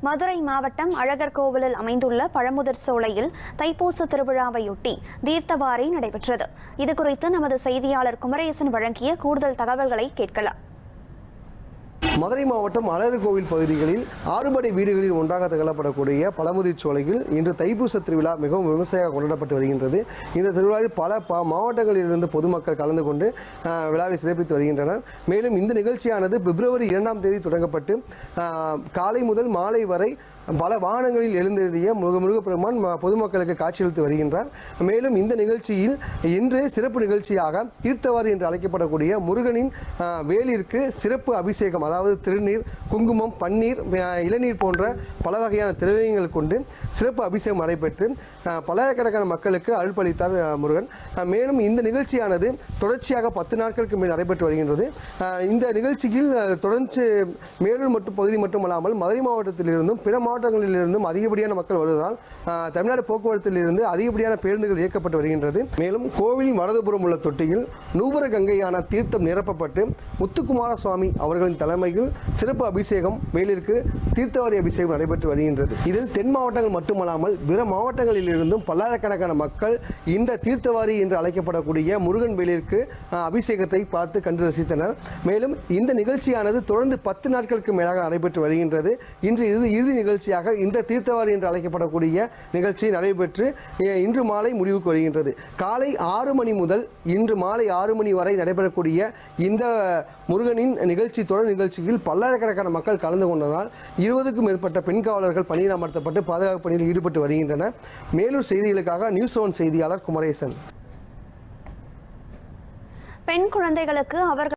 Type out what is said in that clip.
மதுரை மாவட்டம் அழகர் கோவிலில் அமைந்துள்ள பழமுதிர் சோலையில் தைப்பூச திருவிழாவையொட்டி தீர்த்தவாரி நடைபெற்றது. இதுகுறித்து நமது செய்தியாளர் குமரேசன் வழங்கிய கூடுதல் தகவல்களை கேட்கலாம். மதுரை மாவட்டம் அழகர் கோவில் பகுதிகளில் ஆறுபடை வீடுகளில் ஒன்றாக திகழப்படக்கூடிய பழமுதிர் சோலையில் இன்று தைப்பூச திருவிழா மிகவும் விமர்சையாக கொண்டாடப்பட்டு வருகின்றது. இந்த திருவிழாவில் பல ப மாவட்டங்களிலிருந்து பொதுமக்கள் கலந்து கொண்டு விழாவை சிறப்பித்து வருகின்றனர். மேலும் இந்த நிகழ்ச்சியானது பிப்ரவரி இரண்டாம் தேதி தொடங்கப்பட்டு காலை முதல் மாலை வரை பல வாகனங்களில் எழுந்தெழுதிய முருக முருகப்பெருமான் பொதுமக்களுக்கு காட்சியளித்து வருகின்றார். மேலும் இந்த நிகழ்ச்சியில் இன்று சிறப்பு நிகழ்ச்சியாக தீர்த்தவாரி என்று அழைக்கப்படக்கூடிய முருகனின் வேலிற்கு சிறப்பு அபிஷேகம் அதாவது திருநீர் குங்குமம் பன்னீர் இளநீர் போன்ற பல வகையான திரவியங்கள் கொண்டு சிறப்பு அபிஷேகம் நடைபெற்று பல்லாயிரக்கணக்கான மக்களுக்கு அருள்பளித்தார் முருகன். மேலும் இந்த நிகழ்ச்சியானது தொடர்ச்சியாக பத்து நாட்களுக்கு மேல் நடைபெற்று வருகின்றது. இந்த நிகழ்ச்சியில் தொடர்ந்து மேலூர் மற்றும் பகுதி மட்டுமல்லாமல் மதுரை மாவட்டத்திலிருந்தும் பிற மாவட்டங்களிலிருந்தும் அதிகப்படியான மக்கள் வருவதால் தமிழ்நாடு போக்குவரத்திலிருந்து அதிகப்படியான பேருந்துகள் இயக்கப்பட்டு வருகின்றது. மேலும் கோவிலின் வலதுபுறம் உள்ள தொட்டியில் நூபர கங்கையான தீர்த்தம் நிரப்பப்பட்டு முத்துக்குமார சுவாமி அவர்களின் தலைமையில் சிறப்பு அபிஷேகம் வேலிற்கு தீர்த்தவாரி அபிஷேகம் நடைபெற்று வருகின்றது. இதில் தென் மாவட்டங்கள் மட்டுமல்லாமல் பிற மாவட்டங்களிலிருந்தும் பல்லாயிரக்கணக்கான மக்கள் இந்த தீர்த்தவாரி என்று அழைக்கப்படக்கூடிய முருகன் வேலிற்கு அபிஷேகத்தை பார்த்து கண்டு ரசித்தனர். மேலும் இந்த நிகழ்ச்சியானது தொடர்ந்து பத்து நாட்களுக்கு மேலாக நடைபெற்று வருகின்றது. இன்று இறுதி இறுதி நிகழ்ச்சியாக இந்த தீர்த்தவாரி என்று அழைக்கப்படக்கூடிய நிகழ்ச்சி நடைபெற்று இன்று மாலை முடிவுக்கு வருகின்றது. காலை ஆறு மணி முதல் இன்று மாலை ஆறு மணி வரை நடைபெறக்கூடிய இந்த முருகனின் நிகழ்ச்சி தொடர் நிகழ்ச்சி நிகழ்ச்சியில் பல்லாயிரக்கணக்கான மக்கள் கலந்து கொண்டதால் இருபதுக்கும் மேற்பட்ட பெண் காவலர்கள் பணியில் அமர்த்தப்பட்டு பாதுகாப்பு பணியில் ஈடுபட்டு வருகின்றனர். மேலூர் செய்திகளுக்காக நியூஸ் ஒன் செய்தியாளர் குமரேசன். பெண் குழந்தைகளுக்கு அவர்கள்